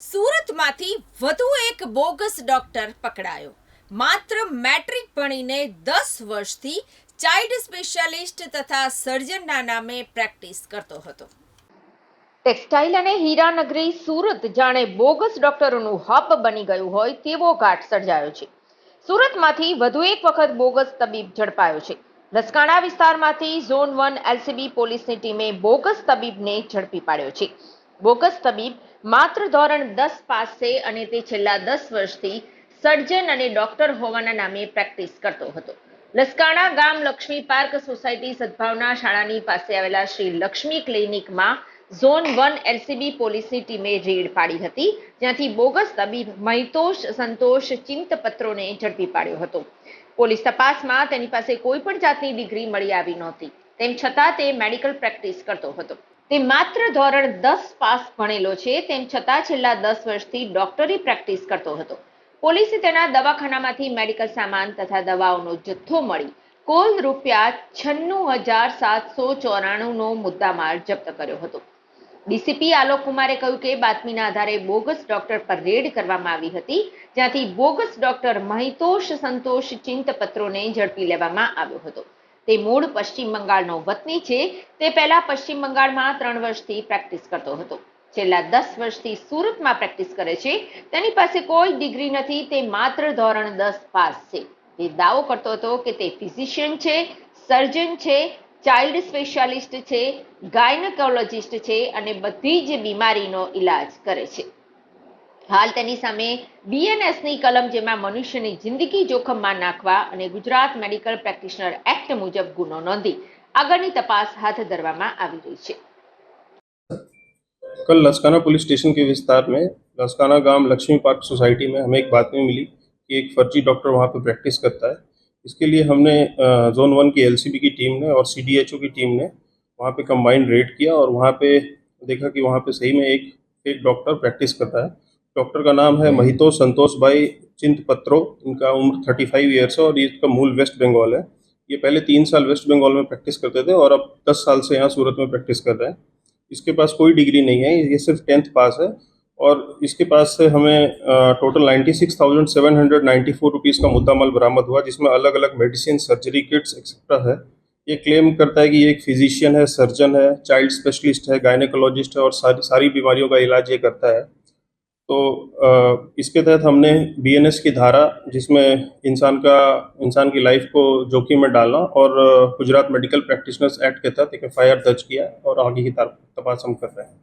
સુરતમાંથી વધુ એક bogus doctor પકડાયો. માત્ર મેટ્રિક ભણીને દસ વર્ષથી ચાઇલ્ડ સ્પેશિયાલિસ્ટ તથા સર્જનના નામે પ્રેક્ટિસ કરતો હતો. ટેક્સટાઇલ અને હીરાનગરી સુરત જાણે બોગસ ડોક્ટરોનું હબ બની ગયું હોય તેવો ઘાટ સર્જાયો છે. સુરતમાંથી વધુ એક વખત બોગસ તબીબ ઝડપાયો છે. લસકાણા વિસ્તારમાંથી ઝોન વન એલસીબી પોલીસની ટીમે બોગસ તબીબને ઝડપી પાડ્યો છે. બોગસ તબીબ માત્ર ધોરણ દસ પાસ છે અને તે છેલ્લા દસ વર્ષથી સર્જન અને ડોક્ટર હોવાના નામે પ્રેક્ટિસ કરતો હતો. લસકાણા ગામ લક્ષ્મી પાર્ક સોસાયટી સદભાવના શાળાની પાસે આવેલા શ્રી લક્ષ્મી ક્લિનિકમાં ઝોન વન એલસીબી પોલીસની ટીમે રેડ પાડી હતી, જ્યાંથી બોગસ તબીબ મહિતોષ સંતોષ ચિંતપત્રોને ઝડપી પાડ્યો હતો. પોલીસ તપાસમાં તેની પાસે કોઈ પણ જાતની ડિગ્રી મળી આવી નહોતી. તેમ છતાં તે મેડિકલ પ્રેક્ટિસ કરતો હતો. તે માત્ર ધોરણ દસ પાસ ભણેલો છે, તેમ છતાં છેલ્લા દસ વર્ષથી ડોક્ટરી પ્રેક્ટિસ કરતો હતો. પોલીસે તેના દવાખાનામાંથી મેડિકલ સામાન તથા દવાઓનો જથ્થો મળી. કુલ રૂપિયા છન્નું હજાર સાતસો ચોરાણુંનો મુદ્દામાલ જપ્ત કર્યો હતો. ડીસીપી આલોક કુમારે કહ્યું કે બાતમીના આધારે બોગસ ડોક્ટર પર રેડ કરવામાં આવી હતી, જ્યાંથી બોગસ ડોક્ટર મહિતોષ સંતોષ ચિંતપત્રોને ઝડપી લેવામાં આવ્યો હતો. તે મૂળ પશ્ચિમ બંગાળનો વતની છે. તે પહેલા પશ્ચિમ બંગાળમાં ત્રણ વર્ષથી પ્રેક્ટિસ કરતો હતો. છેલ્લા દસ વર્ષથી સુરતમાં પ્રેક્ટિસ કરે છે. તેની પાસે કોઈ ડિગ્રી નથી. તે માત્ર ધોરણ દસ પાસ છે. તે દાવો કરતો હતો કે તે ફિઝિશિયન છે, સર્જન છે, ચાઇલ્ડ સ્પેશિયાલિસ્ટ છે, ગાયનેકોલોજિસ્ટ છે અને બધી જ બીમારીનો ઈલાજ કરે છે. હાલ તેની સામે બીએનએસની કલમ જેમાં મનુષ્યની જિંદગી જોખમમાં નાખવા અને ગુજરાત મેડિકલ પ્રેક્ટિશનર એક્ટ મુજબ ગુનો નોંધી આગળની તપાસ હાથ ધરવામાં આવી રહી છે कल लसकाना पुलिस स्टेशन के विस्तार में लसकाना गांव लक्ष्मी पार्क सोसाइटी में हमें एक बातमी मिली कि एक फर्जी डॉक्टर वहां पे प्रैक्टिस करता है इसके लिए हमने अ, जोन वन की एलसीबी की टीम ने और सीडीएचओ की टीम ने वहां पे कंबाइंड रेड किया और वहां पे देखा कि वहां पे सही में एक एक डॉक्टर प्रैक्टिस करता है डॉक्टर का नाम है महितो संतोष भाई चिंत पत्रो इनका उम्र थर्टी फाइव ईयर्स है और इसका मूल वेस्ट बंगाल है। ये पहले तीन साल वेस्ट बंगाल में प्रैक्टिस करते थे और अब दस साल से यहाँ सूरत में प्रैक्टिस कर रहे हैं। इसके पास कोई डिग्री नहीं है, ये सिर्फ़ टेंथ पास है और इसके पास से हमें total ninety six thousand seven hundred ninety four rupees का मुद्दा माल बरामद हुआ, जिसमें अलग अलग मेडिसिन सर्जरी किट्स एक्सेट्रा है। ये क्लेम करता है कि ये एक फिजिशियन है सर्जन है चाइल्ड स्पेशलिस्ट है गायनेकोलॉजिस्ट है और सारी सारी बीमारियों का इलाज ये करता है। तो इसके तहत हमने बीएनएस की धारा जिसमें इंसान का, इंसान की लाइफ को जोखिम में डालना और गुजरात मेडिकल प्रैक्टिशनर्स एक्ट के तहत एक एफ़ दर्ज किया और आगे की तपास हम कर रहे हैं।